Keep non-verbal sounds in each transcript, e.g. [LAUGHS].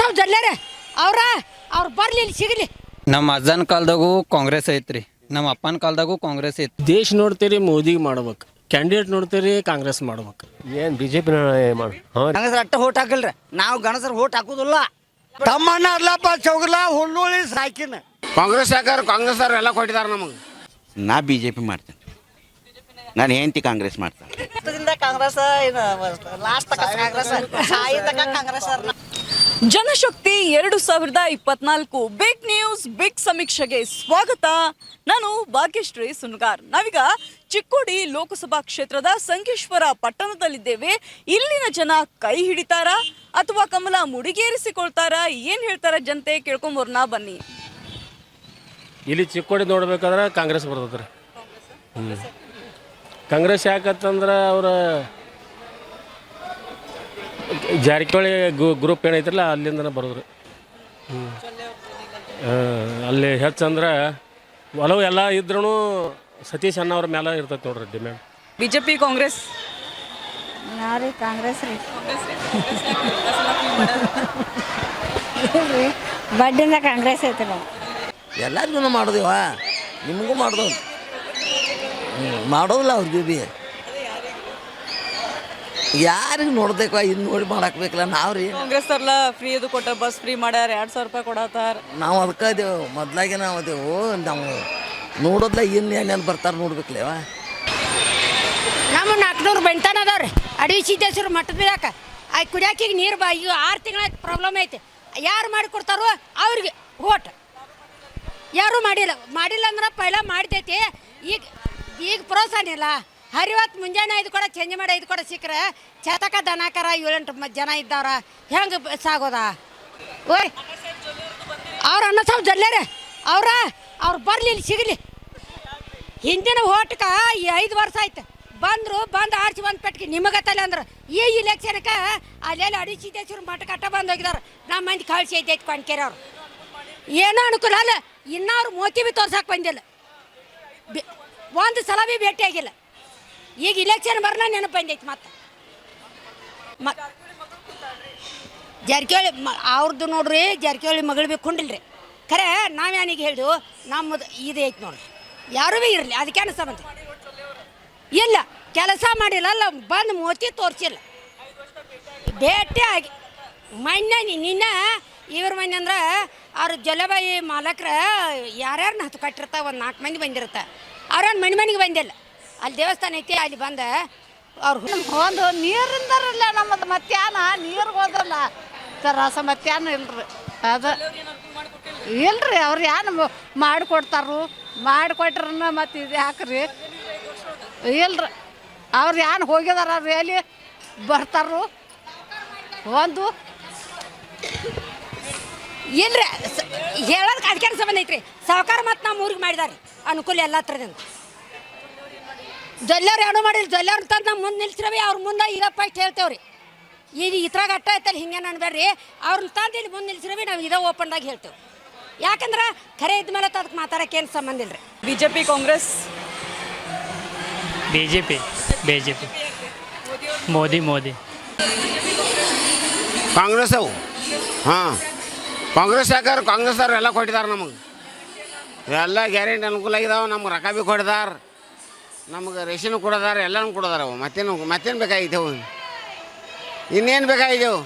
ಸಾವ್ ಜಲ್ಲೇರೆ ಅವ್ರ ಅವ್ರು ಬರ್ಲಿ ಇಲ್ಲಿ ಸಿಗಲಿ. ನಮ್ಮ ಅಜ್ಜನ ಕಾಲದಾಗೂ ಕಾಂಗ್ರೆಸ್ ಐತ್ರಿ. ನಮ್ಮ ಅಪ್ಪನ ಕಾಲದಾಗೂ ಕಾಂಗ್ರೆಸ್ ಐತಿ ದೇಶ ನೋಡ್ತೀರಿ ಮೋದಿಗೆ ಮಾಡ್ಬೇಕು. ಕ್ಯಾಂಡಿಡೇಟ್ ನೋಡ್ತೀರಿ ಕಾಂಗ್ರೆಸ್ ಮಾಡ್ಬೇಕು. ಏನ್ ಬಿ ಜೆ ಪಿ ಮಾಡಿ ಗಣಸರ ಅಟ್ಟ ಓಟ್ ಹಾಕಲ್ರಿ. ನಾವು ಗಣಸರ ಓಟ್ ಹಾಕುದಿಲ್ಲ. ತಮ್ಮಣ್ಣ ಅರ್ಲಪ್ಪ ಚೌಗಲ ಹುಲ್ಲುಳಿ ಸಾಕಿನ ಕಾಂಗ್ರೆಸ್ ಹಾಕಾರ ಕಾಂಗ್ರೆಸ್ ಅವ್ರು ಎಲ್ಲ ಕೊಟ್ಟಿದ್ದಾರೆ ನಮಗೆ. ನಾ ಬಿ ಜೆ ಪಿ ಮಾಡ್ತೇನೆ. ನಾನು ಹೆಂಡತಿ ಕಾಂಗ್ರೆಸ್ ಮಾಡ್ತೇನೆ. ಕಾಂಗ್ರೆಸ್ ಲಾಸ್ಟ್ ತಕ ಕಾಂಗ್ರೆಸ್ ಕಾಂಗ್ರೆಸ್ ಜನಶಕ್ತಿ ಎರಡು ಸಾವಿರದ ಇಪ್ಪತ್ನಾಲ್ಕು ಬಿಗ್ ನ್ಯೂಸ್ ಬಿಗ್ ಸಮೀಕ್ಷೆಗೆ ಸ್ವಾಗತ. ನಾನು ಭಾಗ್ಯಶ್ರೀ ಸುನ್ಗಾರ್. ನಾವೀಗ ಚಿಕ್ಕೋಡಿ ಲೋಕಸಭಾ ಕ್ಷೇತ್ರದ ಸಂಕೇಶ್ವರ ಪಟ್ಟಣದಲ್ಲಿದ್ದೇವೆ. ಇಲ್ಲಿನ ಜನ ಕೈ ಹಿಡಿತಾರ ಅಥವಾ ಕಮಲ ಮುಡಿಗೇರಿಸಿಕೊಳ್ತಾರ? ಏನ್ ಹೇಳ್ತಾರ ಜನತೆ? ಕೇಳ್ಕೊಂಬರ್ನ ಬನ್ನಿ. ಇಲ್ಲಿ ಚಿಕ್ಕೋಡಿ ನೋಡ್ಬೇಕಾದ್ರೆ ಕಾಂಗ್ರೆಸ್ ಬರ್ತದೆ ರೀ. ಹ್ಞೂ ಕಾಂಗ್ರೆಸ್ ಯಾಕಂತಂದ್ರೆ ಅವ್ರ ಜಾರಕಿಹೊಳಿ ಗ್ರೂಪ್ ಏನೈತ್ರಲ್ಲ ಅಲ್ಲಿಂದನೇ ಬರೋದ್ರಿ ಹ್ಞೂ ಅಲ್ಲಿ ಹೆಚ್ಚಂದ್ರೆ ಒಲವು ಎಲ್ಲ ಇದ್ರೂ ಸತೀಶ್ ಅಣ್ಣ ಅವ್ರ ಮೇಲೆ ಇರ್ತೈತೆ ನೋಡ್ರಿ demand B Congress? P Congress ರೀ. [LAUGHS] ಬಡ್ಡಿಂದ ಕಾಂಗ್ರೆಸ್ ಐತಿ ನಾವು ಎಲ್ಲರಿಗೂ ಮಾಡೋದಿವ ನಿಮಗೂ ಮಾಡೋದು. ಮಾಡೋದಿಲ್ಲ ಅವ್ರಿಗೆ ಬಿ. ಯಾರಿಗೆ ನೋಡ್ಬೇಕು ಇನ್ನು ನೋಡಿ ಮಾಡಾಕ್ಬೇಕಲ್ಲ ನಾವು ರೀ ಕಾಂಗ್ರೆಸ್ ಅವ್ರಲ್ಲ ಫ್ರೀ ಇದು ಕೊಟ್ಟ ಬಸ್ ಫ್ರೀ ಮಾಡ್ಯಾರ ಎರಡು ಸಾವಿರ ರೂಪಾಯಿ ಕೊಡತ್ತಾರ ನಾವು ಅದಕ್ಕೆ ಅದೇವು ಮೊದ್ಲಾಗೆ ನಾವು ಅದೇವು ನಾವು ನೋಡೋದ್ಲ ಇನ್ನು ಏನೇನು ಬರ್ತಾರೆ ನೋಡ್ಬೇಕಲೇವ ನಮ್ಮ ನಾಲ್ಕುನೂರು ಬಂಟಾನ ಅದಾವ್ರಿ. ಅಡವಿ ಸಿದ್ದೇಶ್ವರ ಮಠದ ಬೇಕಾ ಆ ಈಗ ನೀರು ಬಾ ಈಗ ಆರು ತಿಂಗಳ ಪ್ರಾಬ್ಲಮ್ ಐತೆ. ಯಾರು ಮಾಡಿ ಕೊಡ್ತಾರೋ ಅವ್ರಿಗೆ ಓಟ್ ಯಾರೂ ಮಾಡಿಲ್ಲ. ಮಾಡಿಲ್ಲ ಅಂದ್ರೆ ಪೈಲ ಮಾಡ್ತೈತಿ. ಈಗ ಈಗ ಪ್ರೋತ್ಸಾಹ ಇಲ್ಲ. ಹರಿವತ್ತು ಮುಂಜಾನೆ ಐದು ಕೂಡ, ಚೇಂಜ್ ಮಾಡಿ ಐದು ಕೂಡ ಸಿಕ್ಕರೆ. ಚತಕ ದನಕರ, ಏಳೆಂಟು ಜನ ಇದ್ದವ್ರ. ಹೆಂಗೆ ಸಾಗೋದ? ಓಯ್, ಅವ್ರ ಅನ್ನ ಸಾವು ಜಲ್ಲೇರಿ. ಅವ್ರ, ಅವ್ರು ಬರ್ಲಿ, ಇಲ್ಲಿ ಸಿಗಲಿ. ಹಿಂದಿನ ಓಟ್ಕ ಈ ಐದು ವರ್ಷ ಆಯ್ತು. ಬಂದ್ರು, ಬಂದು ಆರ್ಸಿ ಬಂದು ನಿಮಗೆ ತಲೆ ಅಂದ್ರೆ. ಈ ಇಲೆಕ್ಷನ್ಕ ಅಲ್ಲೆಲ್ಲ ಅಡಿಸಿದ್ದೇಶ್ವರ ಮಠ ಕಟ್ಟ ಬಂದು ಹೋಗಿದಾರ. ನಮ್ಮ ಮಂದಿ ಕಳ್ಸಿ ಐತೈತೆ ಕಣ್ಕೇರಿ ಅವ್ರು. ಏನೋ ಅನುಕೂಲ ಅಲ್ಲ. ಇನ್ನೂ ಅವ್ರು ಮೋತಿ ಬಿ ತೋರ್ಸಕ್ಕೆ ಬಂದಿಲ್ಲ. ಒಂದು ಸಲ ಭೀ ಭೇಟಿ ಆಗಿಲ್ಲ. ಈಗ ಇಲೆಕ್ಷನ್ ಬರ್ನ ನೆನಪು ಬಂದೈತಿ ಮತ್ತೆ. ಮ ಜಾರಕಿಹೊಳಿ ಮ ಅವ್ರದ್ದು ನೋಡ್ರಿ, ಜಾರಕಿಹೊಳಿ ಮಗಳು ಬಿ ಕುಂಡಿಲ್ರಿ. ಖರೆ ನಾವೇನಿಗೆ ಹೇಳಿದ್ವು ನಮ್ಮದು ಇದು ಐತಿ ನೋಡ್ರಿ. ಯಾರೂ ಭೀ ಇರಲಿ ಅದಕ್ಕೇನು ಸಂಬಂಧ ಇಲ್ಲ, ಕೆಲಸ ಮಾಡಿಲ್ಲ, ಅಲ್ಲ, ಬಂದು ಮೋತಿ ತೋರಿಸಿಲ್ಲ. ಭೇಟಿ ಆಗಿ ಮೊನ್ನೆ ನಿನ್ನ ಇವ್ರ ಮನೆ ಅಂದ್ರೆ ಅವ್ರ ಜಲಬಾಯಿ ಮಾಲಕ್ರ ಯಾರ್ಯಾರನ್ನ ಹತ್ತು ಕಟ್ಟಿರ್ತಾವ ಒಂದು ನಾಲ್ಕು ಮಂದಿ ಬಂದಿರುತ್ತೆ. ಅವ್ರೇನು ಮನೆ ಮನೆಗೆ ಬಂದಿಲ್ಲ. ಅಲ್ಲಿ ದೇವಸ್ಥಾನ ಐತಿ ಅಲ್ಲಿ ಬಂದ ಅವ್ರು ಒಂದು ನೀರಿಂದರಲ್ಲ ನಮ್ಮದು ಮಧ್ಯಾಹ್ನ ನೀರು ಹೋದಲ್ಲ. ರಸ ಮಧ್ಯಾಹ್ನ ಇಲ್ರಿ. ಅದು ಇಲ್ರಿ ಅವ್ರು ಏನು ಮಾಡಿಕೊಡ್ತಾರು. ಮಾಡಿಕೊಟ್ರನ್ನ ಮತ್ತೆ ಇದು ಹಾಕ್ರಿ ಇಲ್ರಿ. ಅವ್ರು ಏನು ಹೋಗಿದಾರ ರೇಲಿ ಬರ್ತಾರು? ಒಂದು. ಇಲ್ರಿ ಹೇಳೋದಕ್ಕೆ ಅದಕ್ಕೆ ಸಂಬಂಧ ಐತ್ರಿ? ಸಹಕಾರ ಮತ್ತು ನಮ್ಮ ಊರಿಗೆ ಮಾಡಿದಾರೆ ಅನುಕೂಲ ಎಲ್ಲ ಥರದಿಂದ ಜೊಲ್ಲೆವ್ರು ಏನು ಮಾಡಿಲ್ಲ. ಜ್ವೆಲ್ಲರ್ ತಂದು ನಮ್ಮ ಮುಂದೆ ನಿಲ್ಸಿರವಿ ಅವ್ರ ಮುಂದೆ ಈಗ ಫಸ್ಟ್ ಹೇಳ್ತೇವ್ರಿ. ಈಗ ಇದ್ರಾಗ ಅಟ್ಟ ಐತಲ್ಲ ಹಿಂಗೆ ಅನ್ಬೇಡ್ರಿ. ಅವ್ರನ್ನ ತಂದು ಇಲ್ಲಿ ಮುಂದೆ ನಿಲ್ಸಿರವಿ ನಾವು ಇದೇ ಓಪನ್ದಾಗ ಹೇಳ್ತೇವೆ. ಯಾಕಂದ್ರೆ ಖರೆ ಇದ್ಮೇಲೆ ಅದಕ್ಕೆ ಮಾತಾಡೋಕೆ ಏನು ಸಂಬಂಧ J P Congress? B J P B J P Modi Modi. Congress ಅವು. ಹಾಂ. ಕಾಂಗ್ರೆಸ್ ಯಾಕಾರ ಕಾಂಗ್ರೆಸ್ ಅವ್ರು ಎಲ್ಲ ಕೊಟ್ಟಿದ್ದಾರೆ ನಮಗೆ. ಎಲ್ಲ ಗ್ಯಾರಂಟಿ ಅನುಕೂಲ ಆಗಿದಾವೆ ನಮ್ಗೆ ರೊಕ್ಕ ಬಿ ಕೊಟ್ಟಿದಾರ. ನಮ್ಗೆ ರೇಷನ್ ಕೊಡೋದಾರ, ಎಲ್ಲನೂ ಕೊಡೋದಾರ ಅವು ಮತ್ತೇನು ಮತ್ತೇನು ಬೇಕಾಗಿದ್ದೆವು ಇನ್ನೇನು ಬೇಕಾಗಿದ್ದೆವು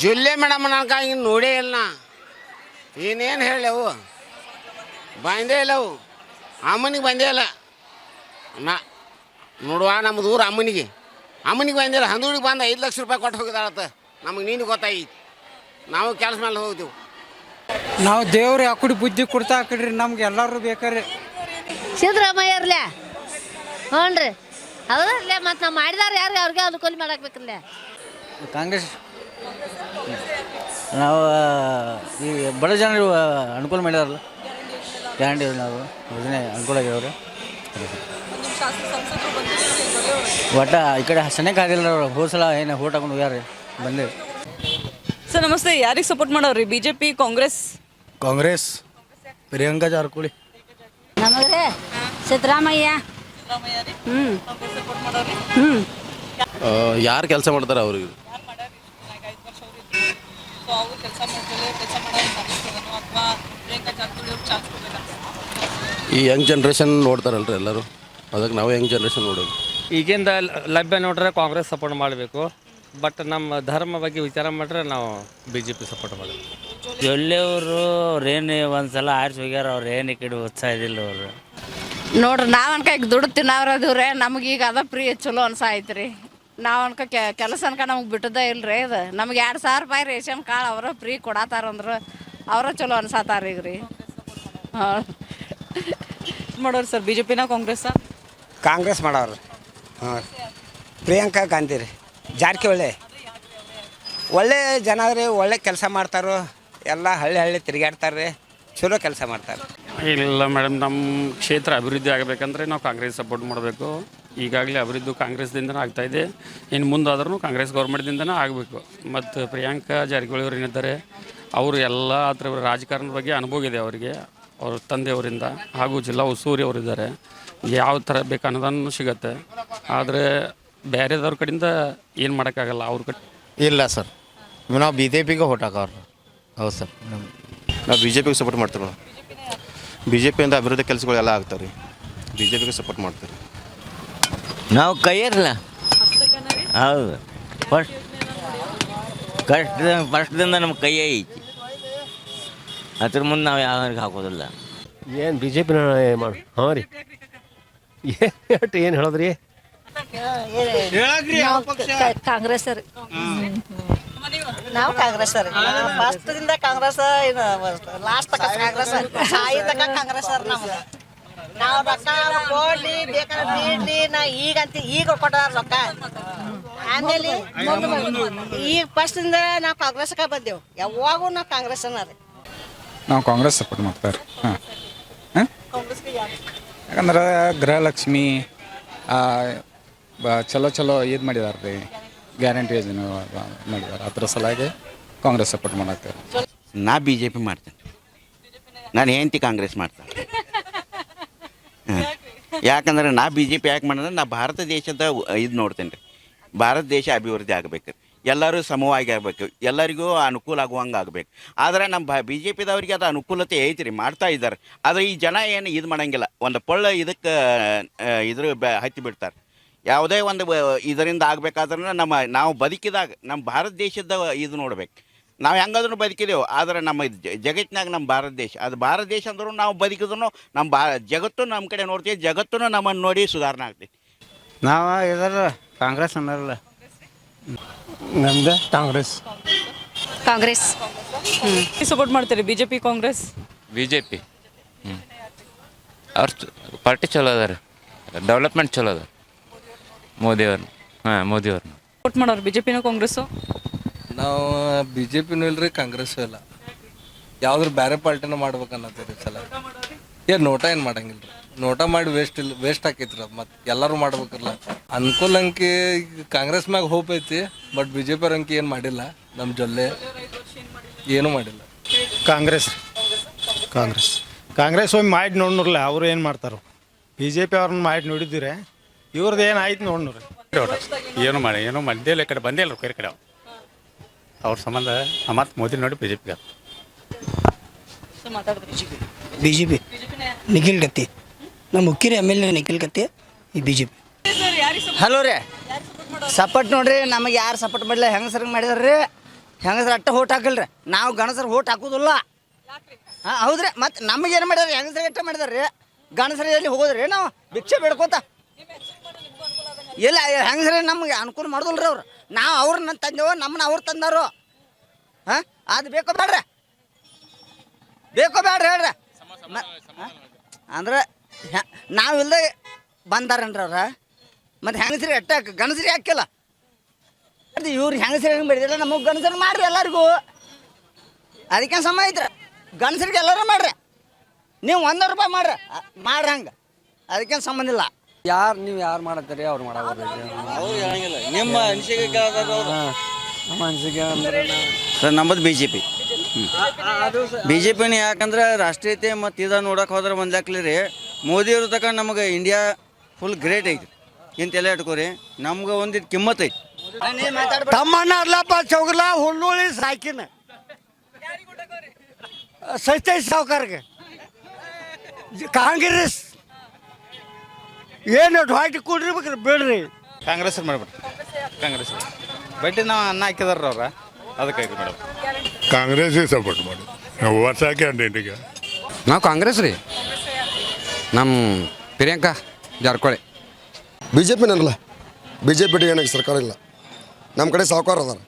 ಜುಲ್ಲೆ ಮೇಡಮ್ ನನಗೆ ಹಿಂಗೆ ನೋಡೇ ಇಲ್ಲ. ಇನ್ನೇನು ಹೇಳವು ಬಂದೇ ಇಲ್ಲವು ಅಮ್ಮನಿಗೆ ಬಂದೇ ಇಲ್ಲ. ನಾ, ನೋಡುವ ನಮ್ಮದು ಊರು ಅಮ್ಮನಿಗೆ. ಅಮ್ಮನಿಗೆ ಬಂದಿಲ್ಲ ಹಂದೂರಿಗೆ ಬಂದು ಐದು ಲಕ್ಷ ರೂಪಾಯಿ ಕೊಟ್ಟು ಹೋಗಿದಾಳತ್ತ ನಮಗೆ ನೀನು ಗೊತ್ತಾಯ್ತು ನಾವು ಕೆಲಸ ಮೇಲೆ ಹೋಗ್ತೀವಿ. ನಾವು ದೇವ್ರು ಯಾಕುಡಿ ಬುದ್ಧಿ ಕೊಡ್ತಾ ಹಾಕಿಡ್ರಿ. ನಮ್ಗೆ ಎಲ್ಲರೂ ಬೇಕಾರೆ. ಸಿದ್ದರಾಮಯ್ಯ ಇರ್ಲೆ ಹ್ಞೂ ರೀ ಹೌದರ್ಲೆ ಮತ್ತು ನಾವು ಮಾಡಿದಾರ ಯಾರು ಅವ್ರಿಗೆ ಅನುಕೂಲ ಮಾಡಾಕ್ಬೇಕಲ್ಲ ಕಾಂಗ್ರೆಸ್. ನಾವು ಈ ಬಡ ಜನರು ಅನುಕೂಲ ಮಾಡಿದಾರಲ್ಲ? ಗ್ಯಾರಂಟಿ ನಾವು ಯೋಜನೆ ಅನುಕೂಲ ಆಗ್ಯಾವ್ರಿ ಒಟ್ಟ ಈ ಕಡೆ ಸನೇಕ ಆಗಿಲ್ಲ ಅವ್ರು. ಹೋಸಲ ಏನು ಓಟ್ ಹಾಕೊಂಡು ಹೋಗ್ಯಾರ ಬಂದೆ ಸರ್ ನಮಸ್ತೆ. ಯಾರಿಗೆ ಸಪೋರ್ಟ್ ಮಾಡೋರಿ ಪಿ ಕಾಂಗ್ರೆಸ್? ಕಾಂಗ್ರೆಸ್ ಪ್ರಿಯಾಂಕಾ ಜಾರಕಿಹೊಳಿ. ನಮಗ್ರೆ ಸಿದ್ದರಾಮಯ್ಯ. ಹ್ಞೂ ಹ್ಞೂ ಯಾರು ಕೆಲಸ ಮಾಡ್ತಾರೆ ಅವ್ರಿಗೆ? ಈ ಯಂಗ್ ಜನ್ರೇಷನ್ ನೋಡ್ತಾರಲ್ರಿ ಎಲ್ಲರೂ? ಅದಕ್ಕೆ ನಾವು ಯಂಗ್ ಜನ್ರೇಷನ್ ನೋಡೋದು. ಈಗಿಂದ ಲಭ್ಯ ನೋಡ್ರೆ ಕಾಂಗ್ರೆಸ್ ಸಪೋರ್ಟ್ ಮಾಡಬೇಕು. ಬಟ್ ನಮ್ಮ ಧರ್ಮ ಬಗ್ಗೆ ವಿಚಾರ ಮಾಡ್ರೆ ನಾವು ಬಿ ಜೆ ಪಿ ಸಪೋರ್ಟ್ ಮಾಡಬೇಕು. ಜೊಲ್ಲೆಯವರು ಅವ್ರೇನು ಒಂದು ಸಲ ಆರಿಸಿ ಹೋಗ್ಯಾರ ಅವ್ರು ಏನು ಕಡೆ ಉತ್ಸಾಹ ಇದಿಲ್ಲ ಅವರು. ನೋಡ್ರಿ ನಾವು ಅನ್ಕ ಈಗ ದುಡ್ಡು ತಿನ್ನವ್ರದವ್ರೆ ನಮ್ಗೆ ಈಗ ಅದ ಫ್ರೀ ಚಲೋ ಅನ್ಸಾಯ್ತು ನಾವು ಅನ್ಕ ಕೆಲಸ ಅನ್ಕ ನಮ್ಗೆ ಬಿಟ್ಟದ ಇಲ್ರಿ ಇದು ನಮ್ಗೆ ಎರಡು ಸಾವಿರ ರೂಪಾಯಿ ರೇಷನ್ ಕಾರ್ಡ್ ಅವರ ಫ್ರೀ ಕೊಡತಾರಂದ್ರೆ ಅವರ ಚಲೋ ಅನ್ಸಾತಾರ ಈಗ ರೀ ಹಾಂ ಮಾಡೋರು ಸರ್ ಬಿ ಜೆ ಪಿನ ಕಾಂಗ್ರೆಸ್ ಕಾಂಗ್ರೆಸ್ ಮಾಡೋರು. ಹಾಂ. ಪ್ರಿಯಾಂಕಾ ಗಾಂಧಿ ರೀ. ಜಾರಕಿಹೊಳಿ. ಒಳ್ಳೆ ಜನ ರೀ ಒಳ್ಳೆ ಕೆಲಸ ಮಾಡ್ತಾರೋ. ಎಲ್ಲ ಹಳ್ಳಿ ಹಳ್ಳಿ ತಿರುಗಾಡ್ತಾರೆ ಚಲೋ ಕೆಲಸ ಮಾಡ್ತಾರೆ ಇಲ್ಲ ಮೇಡಮ್ ನಮ್ಮ ಕ್ಷೇತ್ರ ಅಭಿವೃದ್ಧಿ ಆಗಬೇಕಂದ್ರೆ ನಾವು ಕಾಂಗ್ರೆಸ್ ಸಪೋರ್ಟ್ ಮಾಡಬೇಕು. ಈಗಾಗಲೇ ಅಭಿವೃದ್ಧಿ ಕಾಂಗ್ರೆಸ್ದಿಂದನೇ ಆಗ್ತಾ ಇದೆ. ಇನ್ನು ಮುಂದಾದ್ರೂ ಕಾಂಗ್ರೆಸ್ ಗೌರ್ಮೆಂಟ್ದಿಂದನೇ ಆಗಬೇಕು. ಮತ್ತು ಪ್ರಿಯಾಂಕಾ ಜಾರಕಿಹೊಳಿ ಅವರು ಏನಿದ್ದಾರೆ ಅವರು ಎಲ್ಲ ಹತ್ರ ರಾಜಕಾರಣದ ಬಗ್ಗೆ ಅನುಭವ ಇದೆ ಅವರಿಗೆ. ಅವ್ರ ತಂದೆಯವರಿಂದ ಹಾಗೂ ಜಿಲ್ಲಾ ಉಸ್ತುವಾರಿ ಅವರಿದ್ದಾರೆ ಯಾವ ಥರ ಬೇಕು ಅನ್ನೋದನ್ನು ಸಿಗತ್ತೆ. ಆದರೆ ಬೇರೆದವ್ರ ಕಡೆಯಿಂದ ಏನು ಮಾಡೋಕ್ಕಾಗಲ್ಲ ಅವ್ರ ಕಡೆ. ಇಲ್ಲ ಸರ್. ನಾವು ಬಿ ಜೆ ಪಿಗೆ ಹೊಟ್ ಹಾಕವ್ರು. ಹೌದು ಸರ್ ನಾವು ಬಿ ಜೆ ಪಿಗೆ ಸಪೋರ್ಟ್ ಮಾಡ್ತೀವಿ ಮೇಡಮ್. ಬಿ ಜೆ ಪಿಯಿಂದ ಅಭಿವೃದ್ಧಿ ಕೆಲಸಗಳೆಲ್ಲ ಆಗ್ತಾವೆ ರೀ ಬಿ ಜೆ ಪಿಗೆ ಸಪೋರ್ಟ್ ಮಾಡ್ತೀವಿ. ನಾವು ಕೈಯಿರಲ್ಲ ಹೌದು. ಫಸ್ಟ್ ಕಷ್ಟ ಫಸ್ಟ್ದಿಂದ ನಮ್ಮ ಕೈಯೇ ಐತಿ. ಅದ್ರ ಮುಂದೆ ನಾವು ಯಾವ್ರಿಗೆ ಹಾಕೋದಿಲ್ಲ. ಏನು ಬಿ ಜೆ ಪಿನ ಮಾಡಿ ಹಾಂ ರೀ. ಏನು ಏನು ಹೇಳೋದ್ರಿ? ಕಾಂಗ್ರೆಸ್ ರೀ ನಾವು ಕಾಂಗ್ರೆಸ್ ಫಸ್ಟ್ದಿಂದ ಕಾಂಗ್ರೆಸ್ ಲಾಸ್ಟ್ ತಕ ಕಾಂಗ್ರೆಸ್. ಸಾಯಿ ತಕ ಕಾಂಗ್ರೆಸ್ ನಮ್ದು ನಾವು. ರೊಕ್ಕ ಕೊಡ್ಲಿ ಬೇಕಾದ್ರೆ ನೀಡ್ಲಿ ನಾ ಈಗಂತ ಈಗ ಕೊಟ್ಟಾರ ರೊಕ್ಕ. ಆಮೇಲೆ ಈಗ ಫಸ್ಟಿಂದ ನಾವು ಕಾಂಗ್ರೆಸ್ಗೆ ಬಂದೆವು. ಯಾವಾಗೂ ನಾವು ಕಾಂಗ್ರೆಸ್ ರೀ ನಾವು ಕಾಂಗ್ರೆಸ್ ಸಪೋರ್ಟ್ ಮಾಡ್ತಾರೆ. ಹಾಂ. ಯಾಕಂದ್ರೆ ಗೃಹಲಕ್ಷ್ಮಿ ಚಲೋ ಚಲೋ ಇದು ಮಾಡಿದಾರೆ ರೀ ಗ್ಯಾರಂಟಿ ಯೋಜನೆ ಮಾಡಿದ್ದಾರೆ. ಅದರ ಕಾಂಗ್ರೆಸ್ ಸಪೋರ್ಟ್ ಮಾಡತ್ತೇವೆ ನಾ ಬಿ ಜೆ ಪಿ ಮಾಡ್ತೇನೆ. ನಾನು ಹೆಂಡತಿ ಕಾಂಗ್ರೆಸ್ ಮಾಡ್ತೇನೆ. ಯಾಕಂದ್ರೆ ನಾ ಬಿ ಜೆ ಪಿ ಯಾಕೆ ಮಾಡಿದ್ರೆ ನಾ ಭಾರತ ದೇಶದ ಇದು ನೋಡ್ತೇನೆ ರೀ ಭಾರತ ದೇಶ ಅಭಿವೃದ್ಧಿ ಆಗಬೇಕು. ಎಲ್ಲರೂ ಸಮವಾಗಿ ಆಗಬೇಕು. ಎಲ್ಲರಿಗೂ ಅನುಕೂಲ ಆಗುವಂಗೆ ಆಗಬೇಕು. ಆದರೆ ನಮ್ಮ ಬ ಬಿ ಜೆ ಪಿದವ್ರಿಗೆ ಅದು ಅನುಕೂಲತೆ ಐತಿ ರೀ ಮಾಡ್ತಾ ಇದ್ದಾರೆ. ಆದರೆ ಈ ಜನ ಏನು ಇದು ಮಾಡೋಂಗಿಲ್ಲ. ಒಂದು ಪೊಳ್ಳ ಇದಕ್ಕೆ ಇದ್ರ ಬ ಹತ್ತಿ ಬಿಡ್ತಾರೆ. ಯಾವುದೇ ಒಂದು ಇದರಿಂದ ಆಗಬೇಕಾದ್ರೂ ನಮ್ಮ ನಾವು ಬದುಕಿದಾಗ ನಮ್ಮ ಭಾರತ ದೇಶದ ಇದು ನೋಡ್ಬೇಕು. ನಾವು ಹೆಂಗಾದ್ರೂ ಬದುಕಿದೆವು ಆದರೆ ನಮ್ಮ ಜ- ಜಗತ್ತಿನಾಗ ನಮ್ಮ ಭಾರತ ದೇಶ ಅದು ಭಾರತ ದೇಶ ಅಂದ್ರೂ ನಾವು ಬದುಕಿದ್ರು ನಮ್ಮ ಬಾ ಜಗತ್ತು ನಮ್ಮ ಕಡೆ ನೋಡ್ತೀವಿ ಜಗತ್ತು ನಮ್ಮನ್ನು ನೋಡಿ ಸುಧಾರಣೆ ಆಗ್ತೈತಿ. ನಾವು ಇದರ ಕಾಂಗ್ರೆಸ್ ಅನ್ನೋರಲ್ಲ ನಮ್ದು ಕಾಂಗ್ರೆಸ್. ಕಾಂಗ್ರೆಸ್. ಸಪೋರ್ಟ್ ಮಾಡ್ತೀರಿ B J P Congress? B J P ಹ್ಞೂ ಅವ್ರ ಪಾರ್ಟಿ ಚಲೋ ಅದ ರೀ ಡೆವಲಪ್ಮೆಂಟ್ ಚಲೋ ಅದ ಮೋದಿಯವ್ರು ಹಾಂ ಮೋದಿಯವ್ರನ್ನ. ಸಪೋರ್ಟ್ ಮಾಡೋರು ಬಿ ಜೆ ಪಿನ ಕಾಂಗ್ರೆಸ್ಸು? ನಾವು ಬಿ ಜೆ ಪಿನೂ ಇಲ್ರಿ ಕಾಂಗ್ರೆಸ್ಸು ಇಲ್ಲ. ಯಾವ್ದ್ರ ಬೇರೆ ಪಾರ್ಟಿನ ಮಾಡ್ಬೇಕನ್ನತ್ತೀರಿ ಸಲ. ಏ ನೋಟ ಏನು ಮಾಡಂಗಿಲ್ಲ ರೀ ನೋಟ ಮಾಡಿ ವೇಸ್ಟ್ ಇಲ್ಲ ವೇಸ್ಟ್ ಆಕೈತ್ರಿ ಅದು ಮತ್ತೆ ಎಲ್ಲರೂ ಮಾಡ್ಬೇಕಲ್ಲ. ಅನುಕೂಲ ಅಂಕಿ ಈಗ ಕಾಂಗ್ರೆಸ್ ಮ್ಯಾಗ ಹೋಪ್ ಐತಿ ಬಟ್ ಬಿ ಜೆ ಅಂಕಿ ಏನು ಮಾಡಿಲ್ಲ. ನಮ್ಮ ಜೊಲ್ಲೆ ಏನೂ ಮಾಡಿಲ್ಲ. ಕಾಂಗ್ರೆಸ್ ಕಾಂಗ್ರೆಸ್. ಕಾಂಗ್ರೆಸ್ ಒಮ್ಮೆ ಮಾಡಿ ನೋಡ್ನೂರ್ಲ ಅವ್ರು ಏನು ಮಾಡ್ತಾರೋ. ಬಿ ಜೆ ಪಿ ಅವ್ರನ್ನ ಮಾಡಿ ನೋಡಿದ್ದೀರಿ ಇವ್ರದ್ದು ಏನು ಆಯ್ತು ನೋಡ್ರಿ. ಏನು ಮಾಡಿ ಏನು ಮಂದಿಲ್ಲ ಈ ಕಡೆ ಬಂದೇ ಇಲ್ಲ ಬೇರೆ ಕಡೆ ಅವ್ರ. ಸಂಬಂಧ ಮತ್ತೆ ಮೋದಿ ನೋಡಿ ಬಿ ಜೆ ಪಿಗೆ B J P Nikhil Gatti ನಮ್ಮ ಮುಖ್ಯರಿ M L A Nikhil Gatti ಈ ಬಿ ಜೆ ಪಿ ಹಲೋ ರೀ. ಸಪೋರ್ಟ್ ನೋಡ್ರಿ ನಮಗೆ ಯಾರು ಸಪೋರ್ಟ್ ಮಾಡಿಲ್ಲ ಹೆಂಗಸರಿಗೆ ಮಾಡಿದಾರೆ ರೀ. ಹೆಂಗಸರ್ ಅಟ್ಟ ಓಟ್ ಹಾಕಲ್ರಿ. ನಾವು ಗಣಸರು ಓಟ್ ಹಾಕೋದಿಲ್ಲ. ಹಾಂ ಹೌದ್ರಿ. ಮತ್ತೆ ನಮಗೆ ಏನು ಮಾಡ್ಯಾರ ಹೆಂಗಸರಿಗೆ ಅಟ್ಟ ಮಾಡಿದಾರೆ ರೀ. ಗಣಸರು ಎಲ್ಲಿ ಹೋಗೋದ್ರಿ? ನಾವು ಭಿಕ್ಷೆ ಬೇಡ್ಕೋತ ಇಲ್ಲ ಹೆಂಗಸ್ರೆ ನಮ್ಗೆ ಅನುಕೂಲ ಮಾಡೋದಿಲ್ಲ ರೀ ಅವ್ರು. ನಾವು ಅವ್ರನ್ನ ತಂದೆವು ನಮ್ಮನ್ನ ಅವ್ರು ತಂದಾರು ಹಾಂ? ಅದು ಬೇಕೋ ಬೇಡ್ರಿ? ಬೇಕೋ ಬೇಡ್ರಿ ಹೇಳ್ರಿ? ಅಂದ್ರೆ ನಾವಿಲ್ಲದೆ ಬಂದಾರನ್ರಿ ಅವ್ರ? ಮತ್ತು ಹೆಂಗಸ್ರಿ ಅಟ್ಟ ಗಣಸ್ರಿ ಹಾಕಿಲ್ಲ. ಅದು ಇವ್ರು ಹೆಂಗಸ್ರಿ ಹೆಂಗೆ ಬಿಡಿದಿಲ್ಲ ನಮಗೆ ಗಣಸರು ಮಾಡ್ರಿ ಎಲ್ಲರಿಗೂ. ಅದಕ್ಕೆ ಸಮ ಐತ್ರಿ. ಗಣಸರಿಗೆ ಎಲ್ಲರೂ ಮಾಡ್ರಿ. ನೀವು ಒಂದೂರು ರೂಪಾಯಿ ಮಾಡ್ರಿ. ಮಾಡ್ರಿ ಹಂಗೆ. ಅದಕ್ಕೇನು ಸಂಬಂಧ ಇಲ್ಲ. ಯಾರು ನೀವು ಯಾರು ಮಾಡತ್ತೀರಿ ಅವ್ರು ಮಾಡಬೇಕು ನಿಮ್ಮ ಅನಿಸಿಕೆ ನಮ್ಮ ಅನಿಸಿಕೆ ಅಂದ್ರೆ ಸರ್ ನಮ್ಮದು B J P B J ಪಿನ ಯಾಕಂದ್ರೆ ರಾಷ್ಟ್ರೀಯತೆ ಮತ್ತು ಇದು ನೋಡಕ್ಕೆ ಹೋದ್ರೆ ಒಂದು ಲೆಕ್ಕಲಿ ರೀ. ಮೋದಿಯವ್ರ ತಕ ನಮಗೆ ಇಂಡಿಯಾ ಫುಲ್ ಗ್ರೇಟ್ ಐತಿ. ಇಂತೆಲ್ಲ ಇಟ್ಕೋರಿ. ನಮ್ಗೆ ಒಂದಿಟ್ಟು ಕಿಮ್ಮತ್ ಐತಿ. ತಮ್ಮಣ್ಣ ಅರ್ಲಪ್ಪ ಚೌಗಲ ಹುಲ್ಲುಳಿ ಸಾಕಿನ ಸೈತೈ ಸಾವುಕಾರ್ಗೆ. ಕಾಂಗ್ರೆಸ್. ಏನು ಹೊಟ್ಟೆ ಕೂಡಿರ್ಬೇಕ್ರಿ ಬೇಡ್ರಿ. ಕಾಂಗ್ರೆಸ್ ಮಾಡ್ಬಿಟ್ಟು ಕಾಂಗ್ರೆಸ್ ಬಡ್ಡಿ ನಾವು ಅನ್ನ ಹಾಕಿದಾರ ಅವ್ರ. ಅದಕ್ಕೆ ಮೇಡಮ್ ಕಾಂಗ್ರೆಸ್ಗೆ ಸಪೋರ್ಟ್ ಮಾಡಿ. ನಾವು ವರ್ಷ ಕ್ಯಾಂಡಿಡೇಟಿಗೆ ನಾವು ಕಾಂಗ್ರೆಸ್ ರೀ. ನಮ್ಮ ಪ್ರಿಯಾಂಕಾ ಜಾರಕೊಳಿ ಬಿ ಜೆ ಪಿನಲ್ಲ ಬಿ ಜೆ ಪಿ ಏನಾಗಿ ಸರ್ಕಾರ ಇಲ್ಲ. ನಮ್ಮ ಕಡೆ ಸಾವುಕಾರ ಅದಾರ.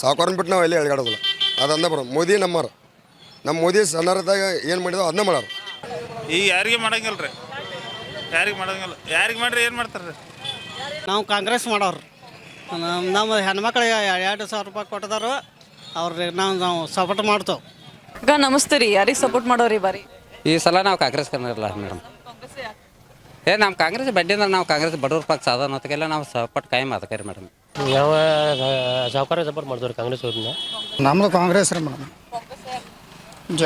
ಸಾವುಕಾರನ ಬಿಟ್ಟು ನಾವು ಎಲ್ಲಿ ಎಳ್ಗಾಡೋದಿಲ್ಲ. ಅದಂದ ಬರೋ ಮೋದಿ ನಮ್ಮರು. ನಮ್ಮ ಮೋದಿ ಸಣ್ಣರದಾಗ ಏನು ಮಾಡಿದೋ ಅದನ್ನ ಮಾಡೋರು ಈಗ ಯಾರಿಗೆ ಮಾಡಂಗಿಲ್ಲ ರೀ ಯಾರಿಗೆ ಮಾಡಂಗಿಲ್ಲ. ಯಾರಿಗೆ ಮಾಡ್ರಿ ಏನು ಮಾಡ್ತಾರೆ ನಾವು ಕಾಂಗ್ರೆಸ್ ಮಾಡೋರು. ನಮ್ಮ ಹೆಣ್ಮಕ್ಳಿಗೆ ಎರಡು ಸಾವಿರ ರೂಪಾಯಿ ಕೊಟ್ಟದಾರು ಅವ್ರಿಗೆ ನಾವು ನಾವು ಸಪೋರ್ಟ್ ಮಾಡ್ತೇವೆ. ಈಗ ನಮಸ್ತೆ ರೀ. ಯಾರಿಗೆ ಸಪೋರ್ಟ್ ಮಾಡೋರಿ ಬಾರಿ? ಈ ಸಲ ನಾವು ಕಾಂಗ್ರೆಸ್ ಕನ್ನಡಲ್ಲ ಮೇಡಮ್. ಏ ನಮ್ಮ ಕಾಂಗ್ರೆಸ್ ಬಡ್ಡಿ ಅಂದ್ರೆ ನಾವು ಕಾಂಗ್ರೆಸ್ ಬಡವ್ರ ಪಕ್ಷ ಸಾಧ ಅನ್ನೋದಕ್ಕೆಲ್ಲ ನಾವು ಸಪೋರ್ಟ್ ಕಾಯಂ ಅದಕ್ಕೆ ರೀ ಮೇಡಮ್. ಯಾವ ಸಹಕಾರ ಸಪೋರ್ಟ್ ಮಾಡಿದ್ರು ಕಾಂಗ್ರೆಸ್ ಅವ್ರನ್ನ? ನಮ್ದು ಕಾಂಗ್ರೆಸ್ ರೀ ಮೇಡಮ್.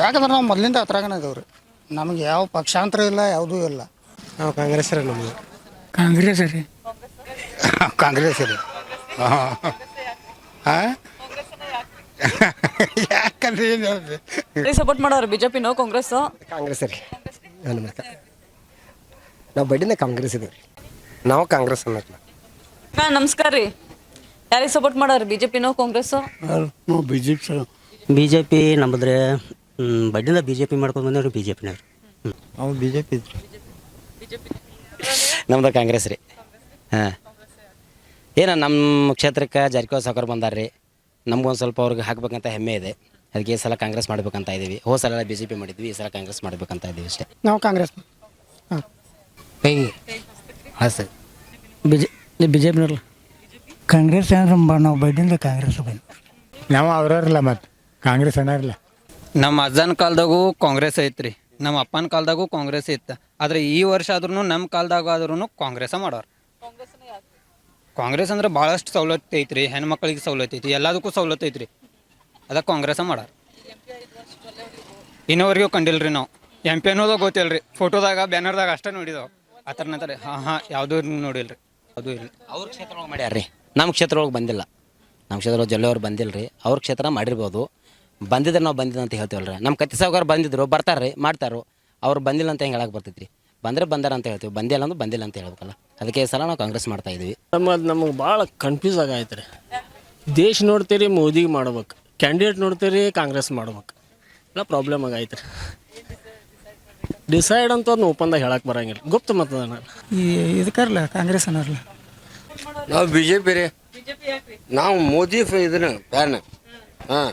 ಯಾಕಂದ್ರೆ ನಾವು ಮೊದಲಿಂದ ಹತ್ರಾಗನ ಇದೇವೆ ರೀ ನಮಗೆ ಯಾವ ಪಕ್ಷಾಂತರ ಇಲ್ಲ ಯಾವುದೂ ಇಲ್ಲ. ನಾವು ಕಾಂಗ್ರೆಸ್ ರೀ ನಮ್ಮದು ಕಾಂಗ್ರೆಸ್ ರೀ [LAUGHS] ಕಾಂಗ್ರೆಸ್ ರೀ ಹಾಂ? ಯಾಕಂದ್ರೆ ಏನು ಹೇಳ್ರಿ ಸಪೋರ್ಟ್ ಮಾಡೋರು ಬಿಜೆಪಿನೋ ಕಾಂಗ್ರೆಸ್ ಕಾಂಗ್ರೆಸ್ ರೀ ನಮಸ್ಕಾರ ನಾವು ಬಡ್ಡಿನ ಕಾಂಗ್ರೆಸ್ ಇದ್ದೀವಿ ರೀ ನಾವು ಕಾಂಗ್ರೆಸ್ ಅನ್ನೋದು. ಹಾಂ ನಮಸ್ಕಾರ ರೀ. ಯಾರಿಗೆ ಸಪೋರ್ಟ್ ಮಾಡೋರು ಬಿಜೆಪಿನೋ ಕಾಂಗ್ರೆಸ್ ನಾವು B J P B J P ನಮ್ಮದ್ರೆ ಬಡ್ಡಿಂದ ಬಿ ಜೆ ಪಿ ಮಾಡ್ಕೊಂಡು ಬಂದವ್ರು ಬಿ ಜೆ ಪಿನವ್ರು ನಾವು ಬಿ ಜೆ ಪಿ ನಮ್ದು ಕಾಂಗ್ರೆಸ್ ರೀ. ಹಾಂ. ಏನ ನಮ್ಮ ಕ್ಷೇತ್ರಕ್ಕೆ ಜಾರಕಿಹೊಳಿ ಸಾಕರ್ ಬಂದಾರ ರೀ. ನಮ್ಗೊಂದು ಸ್ವಲ್ಪ ಅವ್ರಿಗೆ ಹಾಕ್ಬೇಕಂತ ಹೆಮ್ಮೆ ಇದೆ. ಅದಕ್ಕೆ ಈ ಸಲ ಕಾಂಗ್ರೆಸ್ ಮಾಡ್ಬೇಕಂತ ಇದ್ದೀವಿ ಹೋ ಸಲ ಬಿ ಜೆ ಪಿ ಮಾಡಿದ್ವಿ ಈ ಸಲ ಕಾಂಗ್ರೆಸ್ ಮಾಡ್ಬೇಕಂತ ಇದ್ದೀವಿ ಅಷ್ಟೇ. ನಾವು ಕಾಂಗ್ರೆಸ್. ಹೇಗೆ ಹಾಂ sir. B J B J ಪಿನವ್ರಲ್ಲ Congress ಅಂದ್ರೆ ನಾವು ಬೈಡಿಂದ ಕಾಂಗ್ರೆಸ್ ಬಂದು ನಾವು ಅವ್ರಲ್ಲ ಮತ್ತು. ಕಾಂಗ್ರೆಸ್ ಅನ್ನೋರಿಲ್ಲ ನಮ್ಮ ಅಜ್ಜನ ಕಾಲದಾಗೂ ಕಾಂಗ್ರೆಸ್ ಐತ್ರಿ. ನಮ್ಮ ಅಪ್ಪನ ಕಾಲದಾಗೂ ಕಾಂಗ್ರೆಸ್ ಇತ್ತು. ಆದ್ರೆ ಈ ವರ್ಷ ಆದ್ರೂ ನಮ್ಮ ಕಾಲದಾಗ ಆದ್ರೂ ಕಾಂಗ್ರೆಸ್ ಮಾಡೋರು. ಕಾಂಗ್ರೆಸ್ ಅಂದ್ರೆ ಭಾಳಷ್ಟು ಸವಲತ್ತು ಐತ್ರಿ, ಹೆಣ್ಮಕ್ಳಿಗೆ ಸವಲತ್ತು ಐತಿ ಎಲ್ಲದಕ್ಕೂ ಸವಲತ್ತು ಐತ್ರಿ. ಅದಕ್ಕೆ ಕಾಂಗ್ರೆಸ್ ಮಾಡೋರು. ಇನ್ನೋವರೆಗೂ ಕಂಡಿಲ್ರಿ ನಾವು. ಎಂ ಪಿ ಅನ್ನೋದು ಗೊತ್ತಿಲ್ಲ ರೀ ಫೋಟೋದಾಗ, ಬ್ಯಾನರ್ದಾಗ ಅಷ್ಟೇ ನೋಡಿದವು. ಆ ಥರ ನಂತರ ಹಾಂ ಹಾಂ, ಯಾವುದೂ ನೋಡಿಲ್ರಿ. ಅದು ಇಲ್ಲ ಅವ್ರ ಕ್ಷೇತ್ರ ಒಳಗೆ ಮಾಡ್ಯಾರ ರೀ ನಮ್ಮ ಕ್ಷೇತ್ರ ಒಳಗೆ ಬಂದಿಲ್ಲ. ನಮ್ಮ ಕ್ಷೇತ್ರ ಜೊಲ್ಲೆಯವ್ರು ಬಂದಿಲ್ಲ ರೀ ಅವ್ರ ಕ್ಷೇತ್ರ ಮಾಡಿರ್ಬೋದು. ಬಂದಿದ್ರೆ ನಾವು ಬಂದಿದ್ದು ಅಂತ ಹೇಳ್ತೀವಲ್ಲ ನಮ್ಮ ಕತ್ತಿ ಬಂದಿದ್ರು ಬರ್ತಾರೆ ರೀ ಮಾಡ್ತಾರೋ ಅವ್ರು ಬಂದಿಲ್ಲ ಅಂತ ಹೆಂಗೆ ಹೇಳಕ್ಕೆ ಬರ್ತೈತಿ ರೀ ಬಂದರೆ ಬಂದಾರ ಅಂತ ಹೇಳ್ತೀವಿ ಬಂದಿಲ್ಲ ಅಂದ್ರೆ ಬಂದಿಲ್ಲ ಅಂತ ಹೇಳ್ಬೇಕಲ್ಲ? ಅದಕ್ಕೆ ಈ ಸಲ ನಾವು ಕಾಂಗ್ರೆಸ್ ಮಾಡ್ತಾ ಇದೀವಿ. ನಮ್ಮದು ನಮಗೆ ಭಾಳ ಕನ್ಫ್ಯೂಸ್ ಆಗೈತೆ ರೀ ದೇಶ ನೋಡ್ತೀರಿ ಮೋದಿಗೆ ಮಾಡ್ಬೇಕು. ಕ್ಯಾಂಡಿಡೇಟ್ ನೋಡ್ತೀರಿ ಕಾಂಗ್ರೆಸ್ ಮಾಡ್ಬೇಕು. ಎಲ್ಲ ಪ್ರಾಬ್ಲಮ್ ಆಗೈತೆ ರೀ ಡಿಸೈಡ್ ಅಂತ ಒಂದು ಒಪ್ಪಂದ ಹೇಳಕ್ಕೆ ಬರಂಗಿಲ್ಲ. ಗುಪ್ತ ಮತದಾನ. ಇದಕ್ಕಾರಲ್ಲ ಕಾಂಗ್ರೆಸ್ ಅನ್ನೋರ್ಲ? ನಾವು ಬಿ ಜೆ ಪಿ ರೀ. ನಾವು ಮೋದಿ ಇದನ್ನ ಫ್ಯಾನ್ ಹಾಂ.